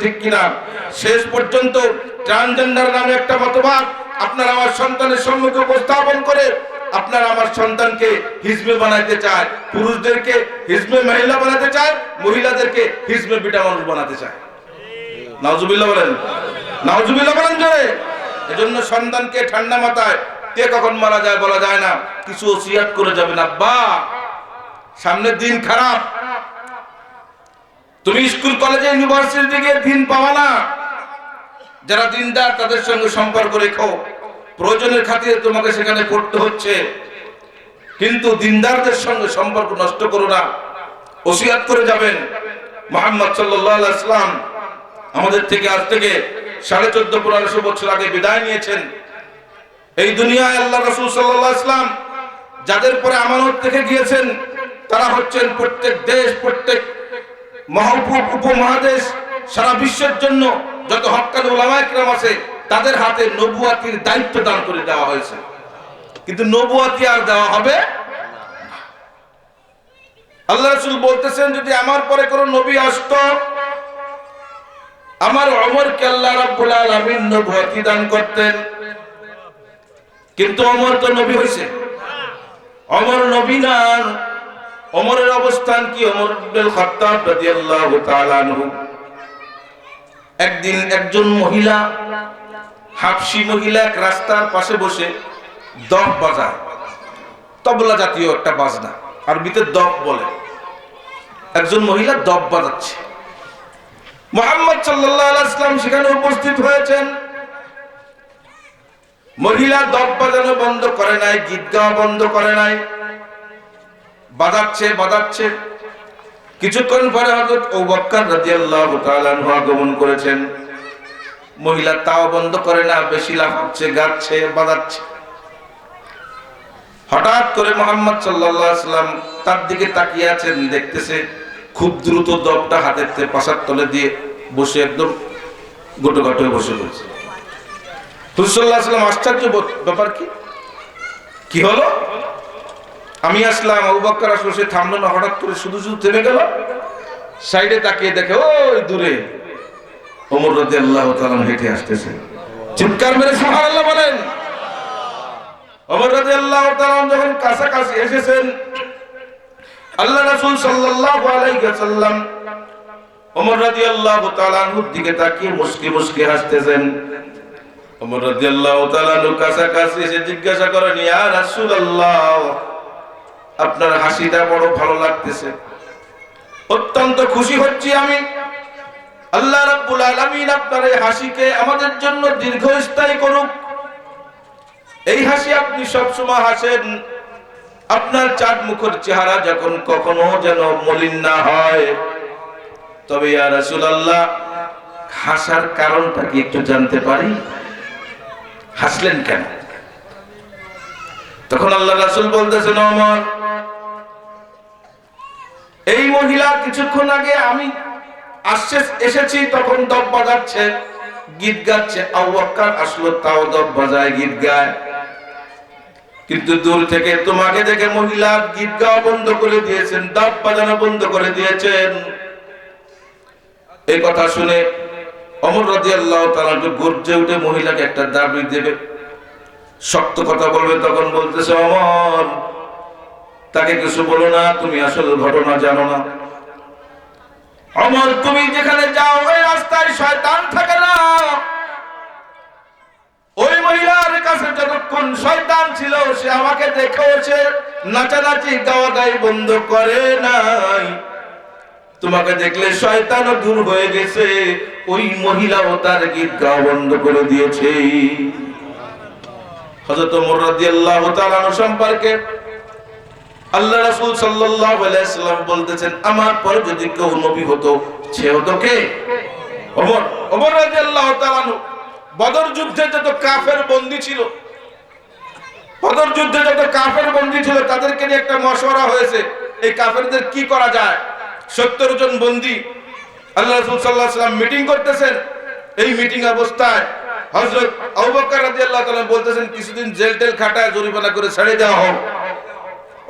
ঠিক কিনা? শেষ পর্যন্ত ট্রান্সজেন্ডার নামে একটা মতবাদ আপনারা আমার সন্তানের সম্মুখে উপস্থাপন করে আপনার আমার সন্তানকে হিজবে বানাইতে চায়, পুরুষদেরকে হিজবে মহিলা বানাতে চায়, মহিলাদেরকে হিজবে বিটা মানুষ বানাতে চায়। নাউজুবিল্লাহ বলেন। নাউজুবিল্লাহ বলেন জোরে। এজন্য সন্তানকে ঠান্ডা মাথায় কে কখন মারা যায় বলা যায় না। কিছু ওসিয়াত করে যাবেন, আব্বা। সামনের দিন খারাপ। তুমি স্কুল, কলেজে ইউনিভার্সিটি গিয়ে দিন পাওয়া না। যারা দিনদার, তাদের সঙ্গে সম্পর্ক রেখো। প্রয়োজনের খাতিরে তোমাকে সেখানে পড়তে হচ্ছে। কিন্তু দিনদারদের সঙ্গে সম্পর্ক নষ্ট করো না। ওসিয়াত করে যাবেন। মোহাম্মদ সাল্লাহ ইসলাম আমাদের থেকে আজ থেকে সাড়ে চোদ্দ, পনেরোশো বছর আগে বিদায় নিয়েছেন। এই দুনিয়ায় আল্লাহ রসুল সাল্লাহ যাদের পরে আমানত থেকে গিয়েছেন, তারা হচ্ছেন প্রত্যেক দেশ, প্রত্যেক মহাউপ, উপমহাদেশ সারা বিশ্বের জন্য যত হকান ওলামাইকরাম আছে, তাদের হাতে নবুয়াতির দায়িত্ব দান করে দেওয়া হয়েছে। কিন্তু নবুয়াতি আর দেওয়া হবে আল্লাহ রসুল বলতেছেন, যদি আমার পরে কোনো নবী আসতো, আমার অমরকে আল্লাহ রাব্বুল আলামিন নবুয়াতি দান করতেন। কিন্তু অমর তো নবী হইছে। অমর নবী না অমরের অবস্থান কি? অমর একদিন একজন মহিলা, হাফসি মহিলা এক রাস্তার পাশে বসে দফ বাজায়। তবলা জাতীয় একটা বাজনা, আরবিতে দফ বলে। একজন মহিলা দফ বাজাচ্ছে। মোহাম্মদ সাল্লাম সেখানে উপস্থিত হয়েছেন। মহিলা দফ বাজানো বন্ধ করে নাই গীত গাওয়া বন্ধ করে নাই। বাজাচ্ছে বাজাচ্ছে। কিছুক্ষণ পরে হযরত আবু রাদিয়াল্লাহু তাআলা আগমন করেছেন। মহিলা তাও বন্ধ করে না, বেশি লাফাচ্ছে, গাচ্ছে, বাজাচ্ছে। হঠাৎ করে মোহাম্মদ সাল্লাল্লাহু আলাইহি সাল্লাম তার দিকে তাকিয়ে আছেন, দেখতেছে খুব দ্রুত দবটা হাতের থেকে পাশার তলে দিয়ে বসে একদম গোটো গাটো হয়ে বসে পড়েছে হুজুরাল্লাহ সাল্লাম আশ্চর্য ব্যাপার কি? কি হলো? আমি আসলাম, আবু বক্কর আসলো, সে থামলো না, হঠাৎ করে শুধু শুধু থেমে গেল। সাইডে তাকিয়ে দেখে, ওই দূরে। ওমর রাজি আল্লাহ হেঁটে আসতেছে। চিৎকার মেরে, সুবহানাল্লাহ বলেন। ওমর রাজি আল্লাহ যখন কাছাকাছি এসেছেন, আল্লাহ রাসূল সাল্লাল্লাহু আলাইহি ওয়াসাল্লাম ওমর রাদিয়াল্লাহু তাআলা আনহুর দিকে তাকিয়ে মুস্কি মুস্কি হাসতেছেন। ওমর রাদিয়াল্লাহু তাআলা আনহু কাছাকাছি এসে জিজ্ঞাসা করেন, ইয়া রাসূলুল্লাহ আপনার হাসিটা বড় ভালো লাগতেছে। অত্যন্ত খুশি হচ্ছি আমি। আল্লাহ রাব্বুল আলামিন আপনার এই হাসিকে আমাদের জন্য দীর্ঘস্থায়ী করুক। এই হাসি আপনি সবসময় হাসেন। আপনার চাঁদ মুখের চেহারা যখন কখনো যেন মলিন না হয়। তবে ইয়া রাসূলুল্লাহ, হাসার কারণটা কি একটু জানতে পারি? হাসলেন কেন? তখন আল্লাহ রাসূল বলতেছেন, ওমর এই মহিলা কিছুক্ষণ আগে আমি আসছে, এসেছি, তখন দব বাজাচ্ছে, গীত গাচ্ছে। আউয়াক্কার আসলো, তাও দব বাজায় গীত গায়। কিন্তু দূর থেকে তোমাকে দেখে মহিলা গীত গাওয়া বন্ধ করে দিয়েছেন, দব বাজানো বন্ধ করে দিয়েছেন। এই কথা শুনে অমর রাজি আল্লাহ তারা গর্জে উঠে মহিলাকে একটা দাবি দেবে। শক্ত কথা বলবে, তখন বলতেছে, অমর তাকে কিছু বলো না, তুমি আসলে ঘটনা জানো না। অমর, তুমি যেখানে যাও, ওই রাস্তায় শয়তান থাকে না। ওই মহিলার কাছে যতক্ষণ শয়তান ছিল, সে আমাকে দেখেও নাচানাচি গাওয়া গাই বন্ধ করে নাই। তোমাকে দেখলে শয়তানও দূর হয়ে গেছে, ওই মহিলাও তার গীত গাওয়া বন্ধ করে দিয়েছে। হযরত ওমর রাদিয়াল্লাহু তাআলা সম্পর্কে আল্লাহ রাসূল সাল্লাল্লাহু আলাইহি সাল্লাম বলতেছেন, আমার পরে যদি কেউ নবী হতো, সে হতো কে? ওমর ওমর রাদিয়াল্লাহু তাআলা বদর যুদ্ধে যত কাফের বন্দী ছিল, বদর যুদ্ধে যত কাফের বন্দী ছিল, তাদেরকে নিয়ে একটা মশওয়ারা হয়েছে, এই কাফেরদের কি করা যায়? সত্তর জন বন্দী, আল্লাহ রাসূল সাল্লাল্লাহু আলাইহি সাল্লাম মিটিং করতেছেন, এই মিটিং অবস্থায় হযরত আবু বকর রাদিয়াল্লাহু তাআলা বলতেছেন, কিছুদিন জেল টেল খাটায় জরিমানা করে ছেড়ে দেওয়া হোক।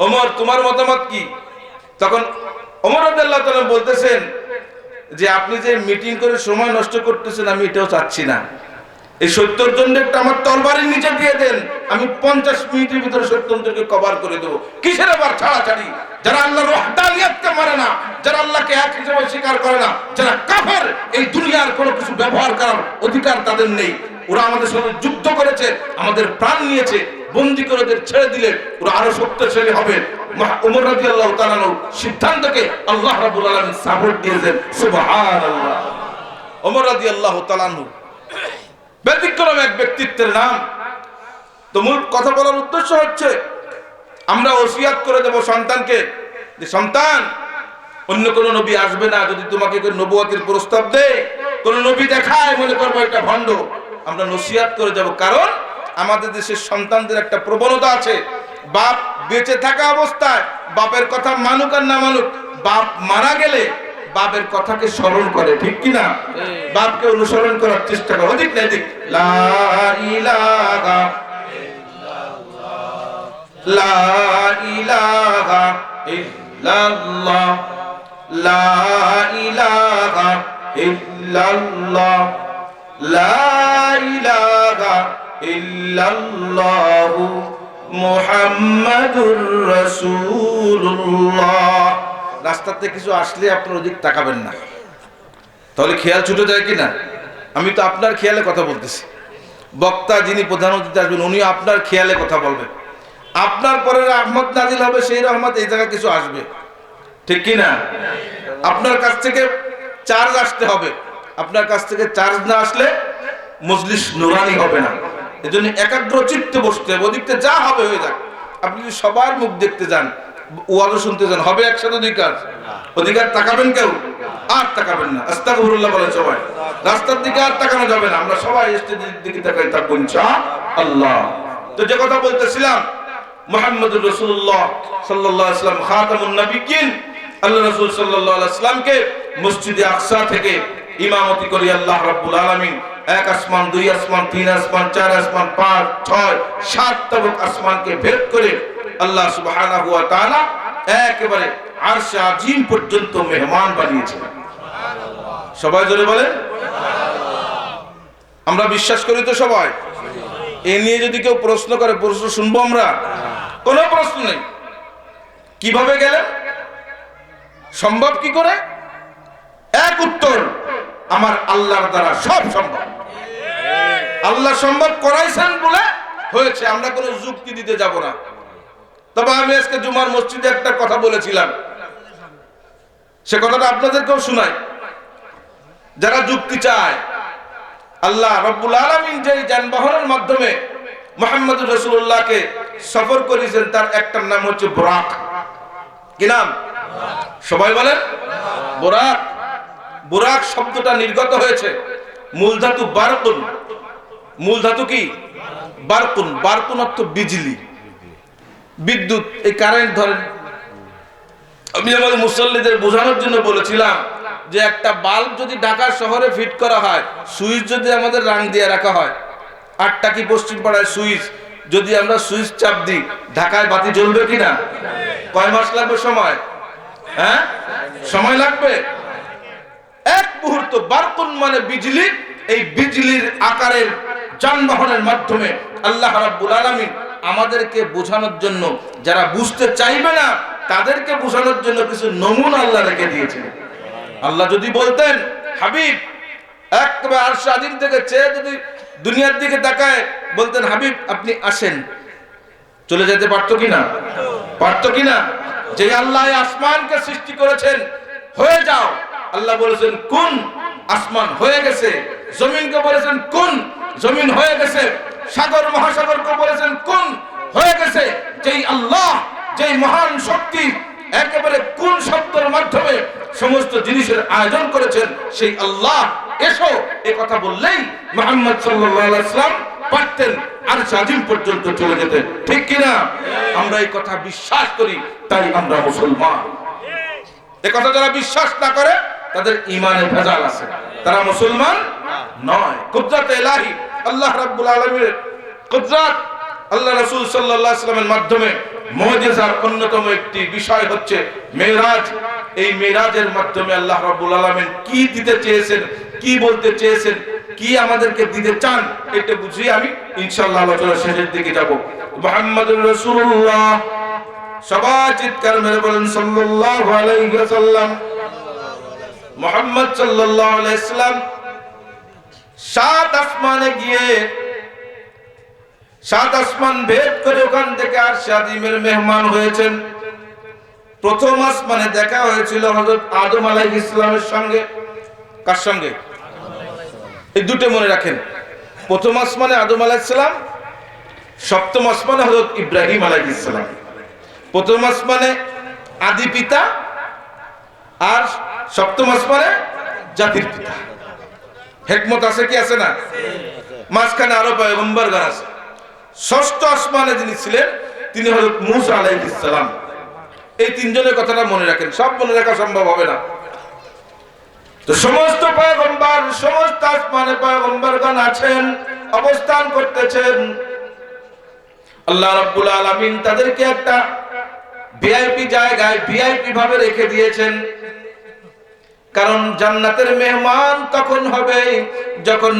ওমর, তোমার মতামত কি? তখন ওমর তাআলা বলতেছেন যে, আপনি যে মিটিং করে সময় নষ্ট করতেছেন, আমি এটাও চাচ্ছি না। এই সত্তর জনকে একটা আমার তরবারির নিচে দিয়ে দেন, আমি পঞ্চাশ মিনিটের ভিতরে সত্তর কভার করে দেবো। কিসের আবার ছাড়াছাড়ি? যারা আল্লাহর ওয়াহদানিয়াতকে মানে না, যারা আল্লাহকে এক হিসেবে স্বীকার করে না, যারা কাফের, এই দুনিয়ার কোনো কিছু ব্যবহার করার অধিকার তাদের নেই। ওরা আমাদের সঙ্গে যুদ্ধ করেছে, আমাদের প্রাণ নিয়েছে বন্দি করে ছেড়ে দিলে ওরা আরও শক্তিশালী হবে। মহা- ওমর রাদিয়াল্লাহু তাআলার সিদ্ধান্তকে আল্লাহ রাব্বুল আলামিন সাপোর্ট দিয়েছেন। সুবহানাল্লাহ। ওমর রাদিয়াল্লাহু তাআলা ব্যতিক্রম এক ব্যক্তিত্বের নাম। তো মূল কথা বলার উদ্দেশ্য হচ্ছে, আমরা ওসিয়াত করে দেব সন্তানকে। যে সন্তান, অন্য কোন নবী আসবে না যদি তোমাকে কেউ নবুয়তের প্রস্তাব দেয়। কোন নবী দেখায় মনে করব একটা ভণ্ড। আমরা নসিয়াত করে যাব কারণ আমাদের দেশের সন্তানদের একটা প্রবণতা আছে। বাপ বেঁচে থাকা অবস্থায় বাপের কথা মানুক আর না মানুক বাপ মারা গেলে বাপের কথাকে স্মরণ করে ঠিক কি না? বাপকে অনুসরণ করার চেষ্টা করে অধিক না এদিক লা ইলাহা লা ইলাহা ইল্লাল্লাহ। রাস্তাতে কিছু আসলে আপনার ওদিক তাকাবেন না। তাহলে খেয়াল ছুটে যায় কি না আমি তো আপনার খেয়ালে কথা বলতেছি। বক্তা যিনি প্রধান অতিথি আসবেন উনি আপনার খেয়ালে কথা বলবেন। আপনার পরে রহমত নাজিল হবে, সেই রহমত এই জায়গায় কিছু আসবে। ঠিক কি না আপনার কাছ থেকে চার্জ আসতে হবে। আপনার কাছ থেকে চার্জ না আসলে মজলিস নোরানি হবে না। এজন্য একাগ্র চিত্তে বসতে হবে ওদিকতে যা হবে হয়ে যাক। আপনি যদি সবার মুখ দেখতে যান, ওয়াজও শুনতে যান, হবে একসাথে অধিকার অধিকার তাকাবেন কেউ? আর তাকাবেন না। আস্তাগফিরুল্লাহ বলেন সবাই। রাস্তার দিকে আর তাকানো যাবে না। আমরা সবাই স্টেজের দিকে তাকাই থাকব ইনশাআল্লাহ। তো যে কথা বলতেছিলাম, মুহাম্মদুর রাসূলুল্লাহ সাল্লাল্লাহু আলাইহি ওয়াসাল্লাম, খাতামুন নবিয়্যিন, আল্লাহ রাসূল সাল্লাল্লাহু আলাইহি ওয়াসাল্লামকে মসজিদে আকসা থেকে ইমামতি করি আল্লাহ রাব্বুল আলামিন। এক আসমান, দুই আসমান, তিন আসমান, চার আসমান, পাঁচ, ছয়, সাত তবক আসমানকে ভেদ করে আল্লাহ সুবহানাহু ওয়া তাআলা একেবারে আরশে আজিম পর্যন্ত মেহমান বানিয়েছেন। সবাই জোরে বলেন? আমরা বিশ্বাস করি তো সবাই? এ নিয়ে যদি কেউ প্রশ্ন করে, প্রশ্ন শুনব আমরা? কোনো প্রশ্ন নেই। কীভাবে গেলেন? সম্ভব কি করে? এক উত্তর। আমার আল্লাহর দ্বারা সব সম্ভব। আল্লাহ সম্ভব করাইছেন বলে হয়েছে, আমরা কোনো যুক্তি দিতে যাব না। তবে আমি আজকে জুমার মসজিদে একটা কথা বলেছিলাম। সে কথাটা আপনাদেরকেও শোনাই। যারা যুক্তি চায়, আল্লাহ রব্বুল আলমিন যে যানবাহনের মাধ্যমে মোহাম্মদ রসুল্লাহকে সফর করেছেন, তার একটার নাম হচ্ছে বোরাক। কি নাম? সবাই বলেন? বোরাক। বোরাক শব্দটা নির্গত হয়েছে। মূল ধাতু বারকুন। মূল ধাতু কি? বারকুন। বারকুন অর্থ বিজলি। বিদ্যুৎ, এই কারেন্ট ধরেন। আমি আমাদের মুসল্লিদের বোঝানোর জন্য বলেছিলাম যে একটা বাল্ব যদি ঢাকা শহরে ফিট করা হয়, সুইচ যদি আমাদের রাং দিয়ে রাখা হয়, আটটা কি পশ্চিম পাড়ায় সুইচ? যদি আমরা সুইচ চাপ দিই, ঢাকায় বাতি জ্বলবে কিনা? কয় মাস লাগবে সময়? হ্যাঁ? সময় লাগবে? এক মুহূর্ত বার্তন মানে বিজলি, এই বিজলির আকারের যানবাহনের মাধ্যমে আল্লাহ রাব্বুল আলামিন আমাদেরকে বোঝানোর জন্য, যারা বুঝতে চাইবে না, তাদেরকে বোঝানোর জন্য কিছু নমুনা আল্লাহ রেখে দিয়েছেন। আল্লাহ যদি বলতেন, হাবিব, একবার আর স্বাধীন থেকে চেয়ে যদি দুনিয়ার দিকে তাকায়, বলতেন, হাবিব, আপনি আসেন। চলে যেতে পারতো কিনা পারতো কিনা যে আল্লাহ আসমানকে সৃষ্টি করেছেন, হয়ে যাও। আল্লাহ বলেছেন, কোন? আসমান হয়ে গেছে। জমিনকে বলেছেন, কোন? জমিন হয়ে গেছে। সাগর, মহাসাগরকে বলেছেন, কোন? হয়ে গেছে। যেই আল্লাহ, যেই মহান শক্তি একেবারে কোন শব্দের মাধ্যমে সমস্ত জিনিসের আয়োজন করেছেন, সেই আল্লাহ এসো এ কথা বললেই মোহাম্মদ সাল্লাম পারতেন, আর সাজিম পর্যন্ত চলে যেতেন। ঠিক কিনা? আমরা এই কথা বিশ্বাস করি, তাই আমরা মুসলমান। এ কথা যারা বিশ্বাস না করে তাদের ইমানে ভেজাল আছে। তারা মুসলমান নয়। কুদরত এলাহি আল্লাহ রাব্বুল আলামিনের কুদরত। আল্লাহ রাসূল সাল্লাল্লাহু আলাইহি ওয়াসাল্লামের মাধ্যমে মজেজার অন্যতম একটি বিষয় হচ্ছে মেরাজ। এই মেরাজের মাধ্যমে আল্লাহ রাব্বুল আলামিন কি দিতে চেয়েছেন, কি বলতে চেয়েছেন, কি আমাদেরকে দিতে চান, এটা বুঝিয়ে আমি ইনশাআল্লাহ আলোচনা শেষের দিকে যাব। মুহাম্মদুর রাসূলুল্লাহ। সবাই চিৎকার মেরে বলেন সাল্লাল্লাহু আলাইহি ওয়াসাল্লাম। মুহাম্মদ সাল্লাম সাত আসমানে গিয়ে সাত আসমান ভেদ করে ওখান থেকে আর শাদিমের মেহমান হয়েছেন। প্রথম আসমানে দেখা হয়েছিল হযরত আদম আলাইহিস ইসলামের সঙ্গে। কার সঙ্গে? এই দুটো মনে রাখেন। প্রথম আসমানে আদম আলাইহিস সালাম, সপ্তম আসমানে হযরত ইব্রাহিম আলাইহিস সালাম। প্রথম আসমানে আদি পিতা আর সপ্তম আসমানে জাতির পিতা। হেকমত আছে কি আছে না? মাঝখানে আরও পয়গম্বরগণ আছে। ষষ্ঠ আসমানে যিনি ছিলেন, তিনি হল মুসা আলাইহিস সালাম। এই তিনজনের কথাটা মনে রাখেন। সব মনে রাখা সম্ভব হবে না। তো সমস্ত পয়গম্বর, সমস্ত আসমানে পয়গম্বরগণ আছেন, অবস্থান করতেছেন। আল্লাহ রাব্বুল আলামিন তাদেরকে একটা ভিআইপি জায়গায় ভিআইপি ভাবে রেখে দিয়েছেন। কারণ জান্নাতের মেহমান তখন হবে? যখন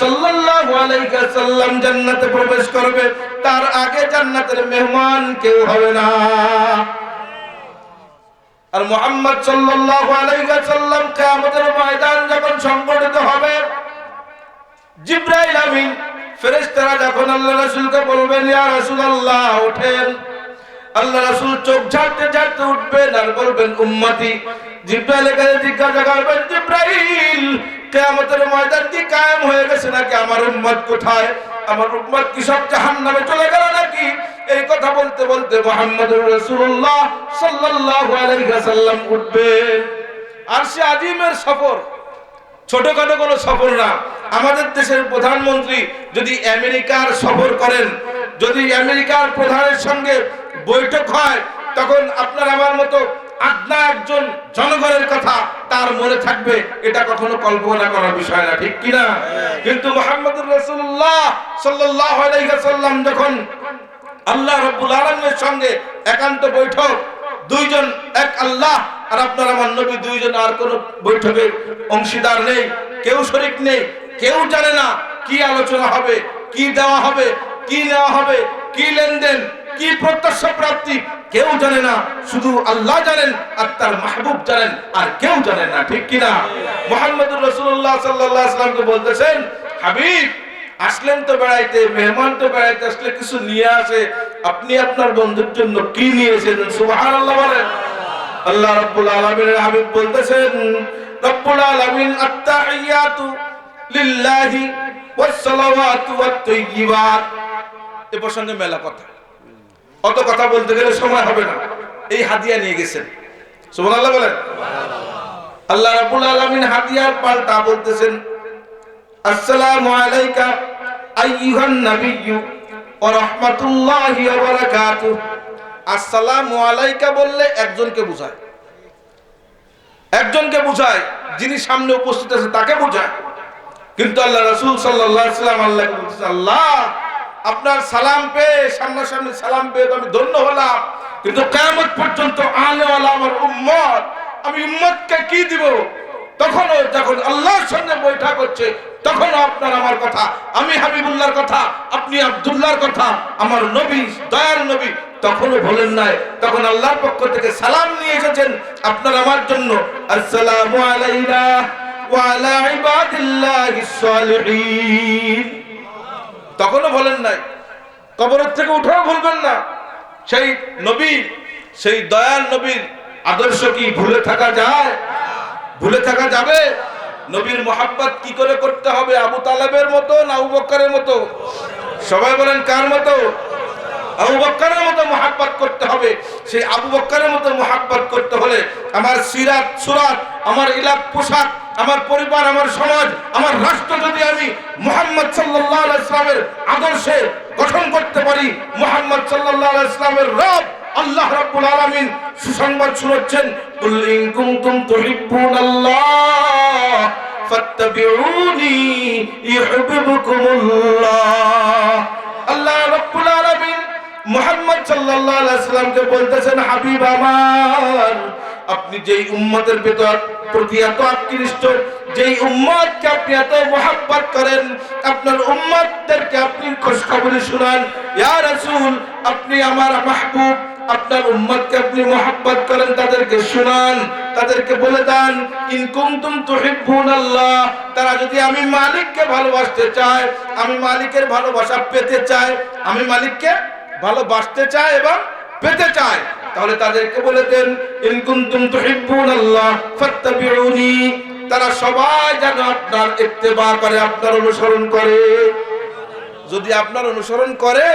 সাল্লাল্লাহু আলাইহি ওয়াসাল্লাম জান্নাতে প্রবেশ করবে, তার আগে জান্নাতের মেহমান কেউ হবে না। আর মোহাম্মদ ওয়াসাল্লাম কিয়ামতের ময়দান যখন সংগঠিত হবে, জিব্রাইল আমিন, ফেরেশতারা যখন আল্লাহ রাসূলকে বলবেন, ইয়া রাসূলুল্লাহ, ওঠেন। আল্লাহ রাসূল চোখ ঝাড়তে ঝাড়তে উঠবেন আর বলবেন, উম্মতি জিব্রাইলের কাছে জিজ্ঞাসা করবেন, জিব্রাইল, কিয়ামতের ময়দান কি কায়েম হয়ে গেছে নাকি আমার উম্মত কোথায়? আমার উম্মত কি সব জাহান্নামে চলে গেল নাকি? এই কথা বলতে বলতে মুহাম্মদুর রাসূলুল্লাহ সাল্লাল্লাহু আলাইহি ওয়াসাল্লাম উঠবেন আর সে আজিমের সফর, ছোটখাটো কোনো সফর না। আমাদের দেশের প্রধানমন্ত্রী যদি আমেরিকার সফর করেন, যদি আমেরিকার প্রধানের সঙ্গে বৈঠক হয়, তখন আপনার আমার মতো আদনা একজন জনগণের কথা তার মনে থাকবে। এটা কখনো কল্পনা করার বিষয় না, ঠিক কিনা? কিন্তু মোহাম্মদুর রসুল্লাহ সাল্লাহ আলাইসাল্লাম যখন আল্লাহ রব্বুল আলমের সঙ্গে একান্ত বৈঠক, দুইজন এক আল্লাহ আর আপনার আমার নবী দুইজন আর কোন বৈঠকে অংশীদার নেই, কেউ শরিক নেই, কেউ জানে না কি আলোচনা হবে, কি দেওয়া হবে, কি নেওয়া হবে, কি লেনদেন কি প্রত্যাশা প্রাপ্তি? কেউ জানে না। শুধু আল্লাহ জানেন, আর তার মাহবুব জানেন, আর কেউ জানেন না। ঠিক কিনা? মোহাম্মদুর রসুল্লাহ সাল্লাহ বলতেছেন, হাবিব, আসলেন তো বেড়াইতে, মেহমান তো বেড়াইতে, আসলে কিছু নিয়ে আসে। আপনি আপনার বন্ধুর জন্য কি নিয়ে এসেছেন আল্লাহ বলেন। আল্লাহ রাব্বুল আলামিনের হাবিব বলতেছেন, রব্বুল আলামিন আত্তাহিয়াতু লিল্লাহি ওয়াস সালাওয়াতু ওয়াত তাইয়্যিবাত এ প্রসঙ্গে মেলা কথা। অত কথা বলতে গেলে সময় হবে না। এই হাদিয়া নিয়ে গেছেন। সুবহানাল্লাহ বলেন। আল্লাহ রাব্বুল আলামিন হাদিয়ার পাল্টা বলতেছেন, আসসালামু আলাইকা আইয়ুহান নাবিয়্যু ওয়া রাহমাতুল্লাহি ওয়া বারাকাতুহু। আসসালামু আলাইকা বললে একজনকে বোঝায়। একজনকে বোঝায়, যিনি সামনে উপস্থিত আছে তাকে বোঝায়। কিন্তু আল্লাহ রাসূল সাল্লাল্লাহু আলাইহি ওয়া সাল্লাম আল্লাহকে বলতেছে, আল্লাহ আপনার সালাম পেয়ে, সামনা সামনাসামনি সালাম পেয়ে তো আমি ধন্য হলাম। কিন্তু কিয়ামত পর্যন্ত আলে আমার উম্মত, আমি উম্মতকে কি দিব? তখনও যখন আল্লাহর সঙ্গে বৈঠক হচ্ছে, তখনও আপনার আমার কথা, আমি হাবিবুল্লাহর কথা, আপনি আব্দুল্লাহর কথা, আমার নবী, দয়ার নবী, তখনও বলেন নাই। তখন আল্লাহর পক্ষ থেকে সালাম নিয়ে এসেছেন আপনার আমার জন্য। আসসালামু আলাইনা ওয়া আলা ইবাদিল্লাহিস সালিহিন। তখনও বলেন নাই। কবরের থেকে উঠেও ভুলবেন না। সেই নবী, সেই দয়াল নবীর আদর্শ কি ভুলে থাকা যায়? ভুলে থাকা যাবে? নবীর মোহাম্মত কি করে করতে হবে? আবু তালেবের মতো না আবু মতো? সবাই বলেন কার মতো? আবু বক্করের মতো মোহাব্বত করতে হবে। সেই আবু বক্করের মতো মোহাব্বত করতে হলে আমার সিরাত, সুরাত, আমার ইলাক পোশাক, আমার পরিবার, আমার সমাজ, আমার রাষ্ট্র যদি আমি মোহাম্মদ সাল্লাহ ইসলামের আদর্শে গঠন করতে পারি, মোহাম্মদ সাল্লাহ ইসলামের রব আল্লাহ রাব্বুল আলামিন সুসংবাদ শুনাচ্ছেন কুল ইন কুনতুম তুহিব্বুনাল্লাহ আল্লাহ রাব্বুল আলামিন মুহাম্মদ সাল্লামকে বলতেছেন, হাবিব আমার, আপনি যেই উম্মতের ভেতর প্রতি এত আকৃষ্ট, যেই উম্মতকে আপনি এত মোহাব্বত করেন, আপনার উম্মতদেরকে আপনি খোঁজখবরি শুনান। ইয়া রাসূল, আপনি আমার মাহবুব, আপনার উম্মতকে আপনি মোহাব্বত করেন, তাদেরকে শুনান, তাদেরকে বলে দেন, ইন কুনতুম তুহিব্বুনাল্লাহ তারা যদি আমি মালিককে ভালোবাসতে চায়, আমি মালিকের ভালোবাসা পেতে চাই আমি মালিককে ভালোবাসতে চায় এবং পেতে চায়। তাহলে তাদেরকে বলে দেন, ইন কুনতুম তুহিব্বুনাল্লাহ ফাত্তাবিউনি। তারা সবাই যেন আপনার ইত্তেবা করে, আপনার অনুসরণ করে। যদি আপনার অনুসরণ করে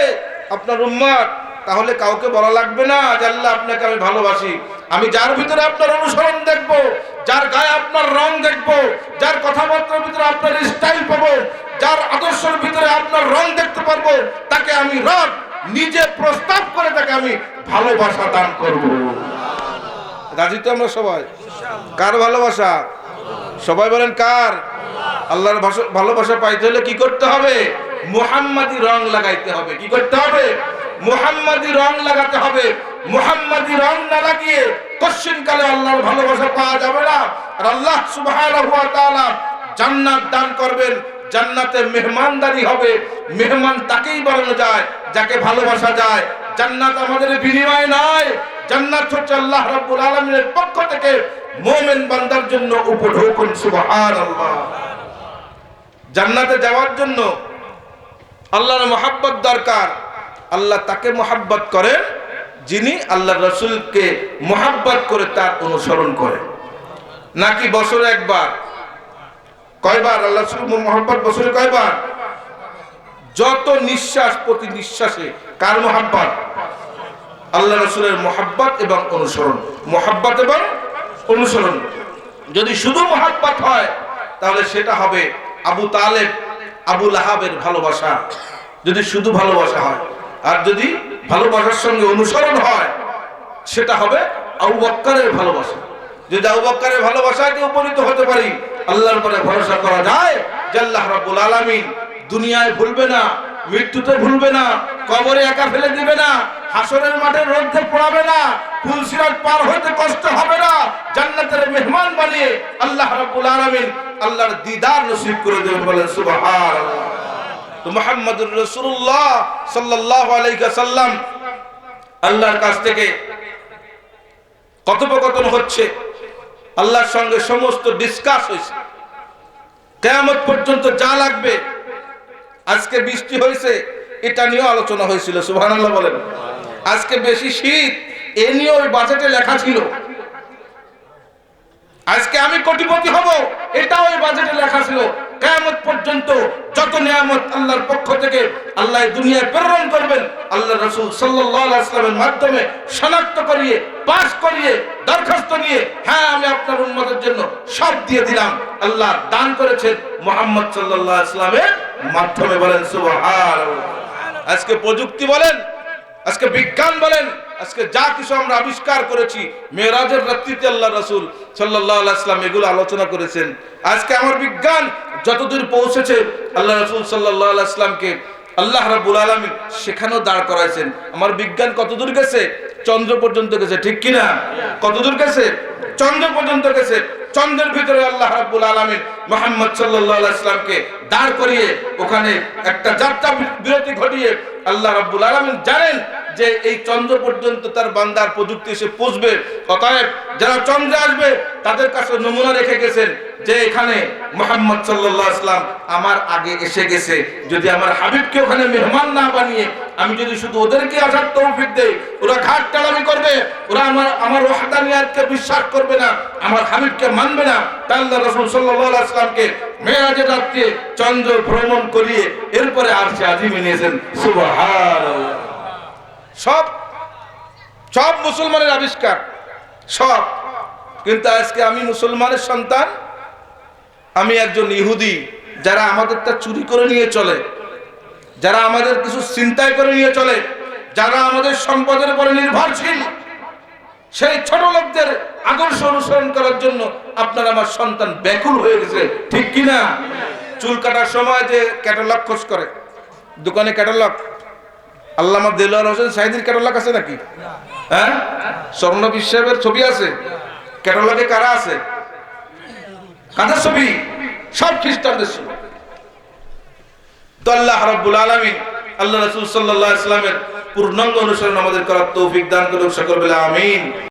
আপনার উম্মত তাহলে কাউকে বলা লাগবে না যে, আল্লাহ, আপনাকে আমি ভালোবাসি। আমি যার ভিতরে আপনার অনুসরণ দেখব, যার গায়ে আপনার রং দেখব, যার কথাবার্তার ভিতরে আপনার স্টাইল পাবো, যার আদর্শের ভিতরে আপনার রং দেখতে পারব, তাকে আমি রব নিজে প্রস্তাব করে তাকে আমি ভালোবাসা দান করব। রাজি তো আমরা সবাই? কার ভালোবাসা? সবাই বলেন কার? আল্লাহর ভালোবাসা পাইতে হলে কি করতে হবে? মুহাম্মাদি রং লাগাইতে হবে। কি করতে হবে? মুহাম্মাদি রং লাগাতে হবে। মুহাম্মাদি রং না লাগিয়ে কশ্চিন কালে আল্লাহর ভালোবাসা পাওয়া যাবে না। আর আল্লাহ সুবহানাহু ওয়া তাআলা জান্নাত দান করবেন। জান্নাতে মেহমানদারি হবে। মেহমান তাকেই বানানো যায়, যাকে ভালোবাসা যায়। জান্নাত আমাদের বিনিময় নয়। জান্নাত হচ্ছে আল্লাহ রাব্বুল আলামিনের পক্ষ থেকে মুমিন বান্দার জন্য উপঢৌকন, সুবহানাল্লাহ। জান্নাতে যাওয়ার জন্য আল্লাহর মহাব্বত দরকার। আল্লাহ তাকে মহাব্বত করেন, যিনি আল্লাহ রসুলকে মহাব্বত করে তার অনুসরণ করে নাকি বছরে একবার কয়বার? আল্লাহ মহাব্বত বছরে কয়বার? যত নিঃশ্বাস প্রতি নিঃশ্বাসে, কার মহাব্বত? আল্লাহ রসুলের মহাব্বত এবং অনুসরণ। মহাব্বত এবং অনুসরণ। যদি শুধু মহাব্বত হয়, তাহলে সেটা হবে আবু তালেব, আবু লাহাবের ভালোবাসা। যদি শুধু ভালোবাসা হয়, আর যদি ভালোবাসার সঙ্গে অনুসরণ হয়, সেটা হবে আবু বক্কারের ভালোবাসা। যদি আবু বক্কারের ভালোবাসাকে উপনীত হতে পারি আল্লাহর পরে ভরসা করা যায় যে আল্লাহ রাব্বুল আলামিন দুনিয়ায় ভুলবে না, মৃত্যুতে ভুলবে না, কবরে একা ফেলে দিবে না, হাসরের মাঠে রোদে পড়াবে না ফুলসিরাত পার হইতে কষ্ট হবে না, জান্নাতের মেহমান বানিয়ে আল্লাহ রাব্বুল আলামিন আল্লাহর দিদার নসিব করে দেবেন বলেন, সুবহানাল্লাহ। তো মুহাম্মদুর রাসূলুল্লাহ সাল্লাল্লাহু আলাইহি সাল্লাম আল্লাহর কাছ থেকে কথোপকথন হচ্ছে। আল্লাহর সঙ্গে সমস্ত ডিসকাস হয়েছে। কেয়ামত পর্যন্ত যা লাগবে, আজকে বৃষ্টি হয়েছে, এটা নিয়েও আলোচনা হয়েছিল সুহান আল্লাহ বলেন। আজকে বেশি শীত, এ নিয়ে ওই বাজেটে লেখা ছিল। আজকে আমি কোটিপতি হব এটা ওই বাজেটে লেখা ছিল। কেয়ামত পর্যন্ত যত নিয়ামত আল্লাহর পক্ষ থেকে আল্লাহ দুনিয়ায় প্রেরণ করবেন, আল্লাহ রসুল সাল্লামের মাধ্যমে শনাক্ত করিয়ে, পাশ করিয়ে, দরখাস্ত নিয়ে হ্যাঁ আমি আপনার উন্মতের জন্য সব দিয়ে দিলাম। আল্লাহ দান করেছেন মোহাম্মদ সাল্লাহ ইসলামের মাধ্যমে বলেন আজকে প্রযুক্তি বলেন, আজকে বিজ্ঞান বলেন আজকে যা কিছু আমরা আবিষ্কার করেছি, মেয়েরাজের রাত্রিতে আল্লাহ রসুল সাল্লাহ এগুলো আলোচনা করেছেন। আজকে আমার বিজ্ঞান যতদূর পৌঁছেছে, আল্লাহ রসুল সাল্লাহ ইসলামকে আল্লাহ রাবুল আলমী সেখানেও দাঁড় করাইছেন। আমার বিজ্ঞান কতদূর গেছে? চন্দ্র পর্যন্ত গেছে, ঠিক কিনা? কতদূর গেছে? চন্দ্র পর্যন্ত গেছে। চন্দ্রের ভিতরে আল্লাহ রাব্বুল আলামিন মুহাম্মদ সাল্লাল্লাহু আলাইহি সাল্লামকে দাঁড় করিয়ে ওখানে একটা যাত্রা বিরতি ঘটিয়ে আল্লাহ রাব্বুল আলামিন জানেন যে এই চন্দ্র পর্যন্ত তার বান্দার প্রযুক্তি এসে পৌঁছবে অতএব যারা চন্দ্রে আসবে, তাদের কাছে নমুনা রেখে গেছেন যে এখানে মোহাম্মদ সাল্লাল্লাহু আলাইহি সাল্লাম আমার আগে এসে গেছে। যদি আমার হাবিবকে ওখানে মেহমান না বানিয়ে আমি যদি শুধু ওদেরকে আসার তৌফিক দেই, ওরা ঘাট টালামি করবে, ওরা আমার আমার ওয়াহদানিয়াতকে বিশ্বাস করবে না, আমার হাবিবকে মানবে না তাই আল্লাহ রাসূল সাল্লামকে মেরাজের রাত্রে চন্দ্র ভ্রমণ করিয়ে এরপরে আরশে আজিমে নিয়েছেন সুবহানাল্লাহ। সব সব মুসলমানের আবিষ্কার, সব। কিন্তু আজকে আমি মুসলমানের সন্তান, আমি একজন ইহুদি, যারা আমাদেরটা চুরি করে নিয়ে চলে, যারা আমাদের কিছু চিন্তায় করে নিয়ে চলে, যারা আমাদের সম্পদের উপরে নির্ভরশীল। সেই ছোট লোকদের আদর্শ অনুসরণ করার জন্য আপনার আমার সন্তান ব্যাকুল হয়ে গেছে। ঠিক কিনা? চুল কাটার সময় যে ক্যাটালগ খোঁজ করে, দোকানে ক্যাটালগ। আল্লামা দেলোয়ার হোসেন সাইদির ক্যাটালগ আছে নাকি? হ্যাঁ? স্বর্ণ বিশ্বের ছবি আছে। ক্যাটালগে কারা আছে? কাদের ছবি? সব খ্রিস্টানদের ছবি। তো আল্লাহ রাব্বুল আলামিন আল্লাহ রসুল সাল্লাহ ইসলামের পূর্ণাঙ্গ অনুসরণ আমাদের করার তৌফিক দান করুক সকল বেলা আমিন।